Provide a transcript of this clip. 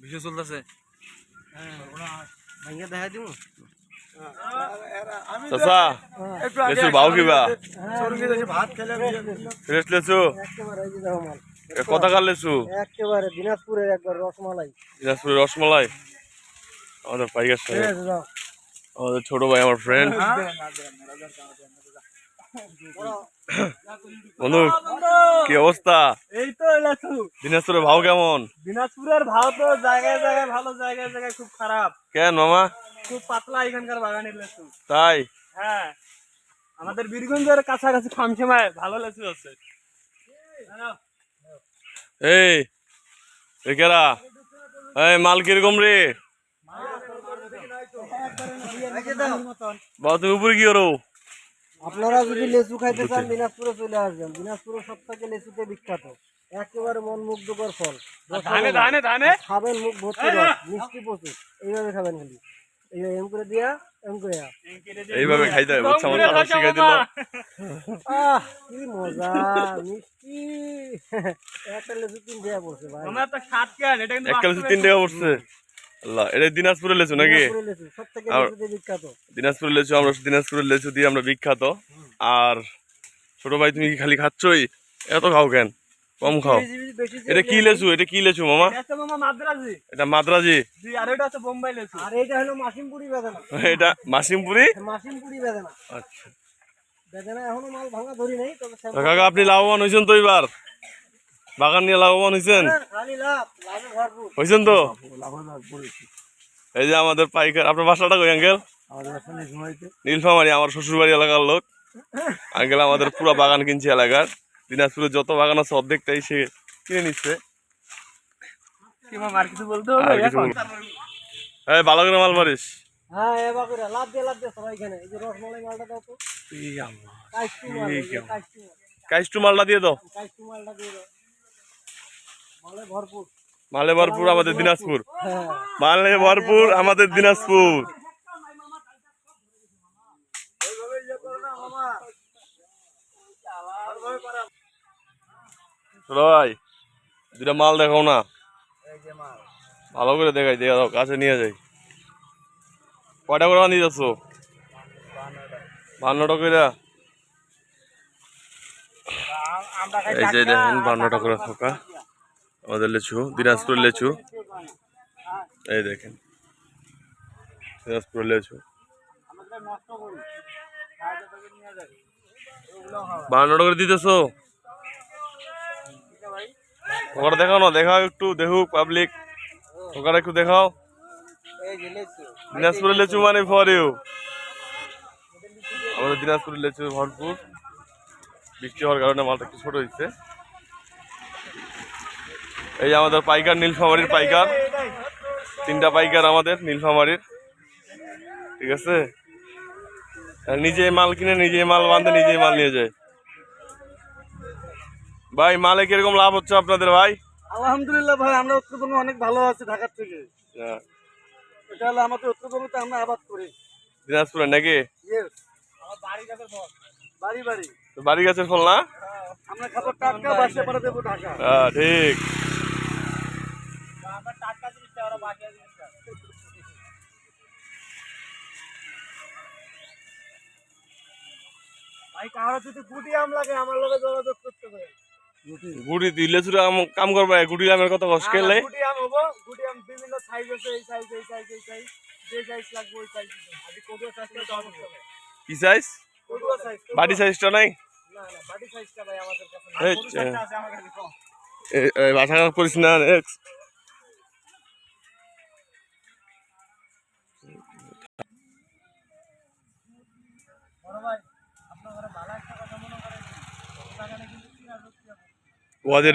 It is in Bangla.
ভিডিও চলতেছে। ভাঙ্গে দেখা চাচা লেচু বাউ কিবা? ফ্রেশ লেচু? একেবারে এই যে দেখো মাল এ কথাকার লেচু? একেবারে দিনাজপুরের একবার রসমালাই। দিনাজপুরের রসমালাই আমাদের পাইকার ঠিক সাহেব। আমাদের ছোট ভাই আমার ফ্রেন্ড বন্ধু কি অবস্থা? এই তো দিনাজপুরের ভাও কেমন? দিনাজপুরের ভাও তো জায়গায় জায়গায় ভালো জায়গায় জায়গায় খুব খারাপ। কেন মামা? খুব পাতলা এখানকার বাগানের তাই? হ্যাঁ। আমাদের বীরগঞ্জের কাছাকাছি খামসেমায় ভালো লেচু আছে। এই একেরা এই মাল কীরকম রে বাবা তুমি উপরে কি করো? আপনারা যদি লেচু খাইতে চান দিনাজপুরে চলে আসবেন। দিনাজপুরের সব থেকে লেচুতে বিখ্যাত। একেবারে মন মুগ্ধকর ফল ধানে ধানে ধানে? খাবেন মুখ ভর্তি মিষ্টি প্রচুর। এইভাবে খাবেন খালি। এইভাবে এম করে দিয়া এম করে এইভাবে খাইতে বুঝছ? আমার চাচা শিখাই দিল। আহ কি মজা মিষ্টি। একটা লেচু তিন দেয়া পড়ছে ভাই। তোমরা তো সাত কেন এটা কিন্তু এক কালে তিন টাকা পড়ছে। আল্লাহ এটা দিনাজপুরের লেচু নাকি? দিনাজপুরের লেচু আমরা দিনাজপুরের লেচু দিয়ে আমরা বিখ্যাত। আর ছোট ভাই তুমি কি খালি খাচ্ছই? এত খাও কেন? কম খাও। এটা কি লেচু? এটা কি লেচু মামা? এটা মাদ্রাজি। এটা আর এটা হচ্ছে লেচু। এটা মাসিমপুরি আচ্ছা। বেদানা এখনও মাল ভাঙা ধরি নাই তবে তো কাকা আপনি লাভবান হয়েছেন তো এবার? বাগান নিয়ে লাভবান হয়েছেন খালি লাভ লাভে ভরপুর। হয়েছেন তো? এই যে আমাদের পাইকার আপনার বাসাটা কই আঙ্কেল? আমাদের আসলে ঘুমাইতে নীলফামারি আমার শ্বশুরবাড়ি এলাকার লোক। আঙ্কেল আমাদের পুরো বাগান কিনছে এলাকার। দিনাজপুরে যত বাগান আছে অর্ধেকটাই সে কিনে নিচ্ছে। এই ভালো করে মাল মারিস? হ্যাঁ। কাইস্টু মালটা দিয়ে দাও। কাইস্টু মালটা দিয়ে দাও। মালে ভরপুর। আমাদের দিনাজপুর। হ্যাঁ। মালে ভরপুর আমাদের দিনাজপুর। ভাই দুটা মাল দেখাও না। ভালো করে দেখাই দেখা দাও কাছে নিয়ে যাই। কয়টা করে বানিয়ে যাচ্ছ? বান্নটা করে এই যে দেখেন বান্নটা করে থাকা আমাদের লেচু দিনাজপুর লেচু। এই দেখেন দিনাজপুর লেচু। বান্নটা করে দিতেছো? ওখানে দেখাও না, দেখাও একটু, দেখুক পাবলিক ওখানে একটু দেখাও। দিনাজপুরের লেচু মানে ফর ইউ আমাদের দিনাজপুরের লেচু ভরপুর। বৃষ্টি হওয়ার কারণে মালটা একটু ছোট হয়েছে এই যে আমাদের পাইকার নীলফামারির পাইকার। তিনটা পাইকার আমাদের নীলফামারির। ঠিক আছে? আর নিজে মাল কিনে নিজে মাল বাঁধে নিজে মাল নিয়ে যায়। ভাই মালে কীরকম লাভ হচ্ছে আপনাদের ভাই? আলহামদুলিল্লাহ ভাই আমরা উত্তরবঙ্গে অনেক ভালো আছি ঢাকার থেকে। হ্যাঁ, এটা হলো আমাদের উত্তরবঙ্গতে আমরা আবাদ করি। দিনাজপুরে নাকি? বাড়ি বাড়ি তো বাড়ি গাছের ফল না? আমরা খাবার টাটকা বাসে দেবো ঢাকা। হ্যাঁ ঠিক। ভাই কারও যদি গুটি আম লাগে আমার লগে যোগাযোগ করতে পারে গুড়ি দিলে চুরা কাম করবা গুড়ি আমের কত কষ্ট কেলে গুটি আম হব গুটি আম বিভিন্ন সাইজ আছে এই সাইজ এই সাইজ এই সাইজ যে সাইজ লাগবে ওই সাইজ আগে কোডিও সাইজটা দাম হবে। কি সাইজ বাড়ি সাইজটা নাই? না না বাড়ি সাইজটা ভাই আমাদের কাছে না আছে আমার কাছে। বাসা করিস না। ওদের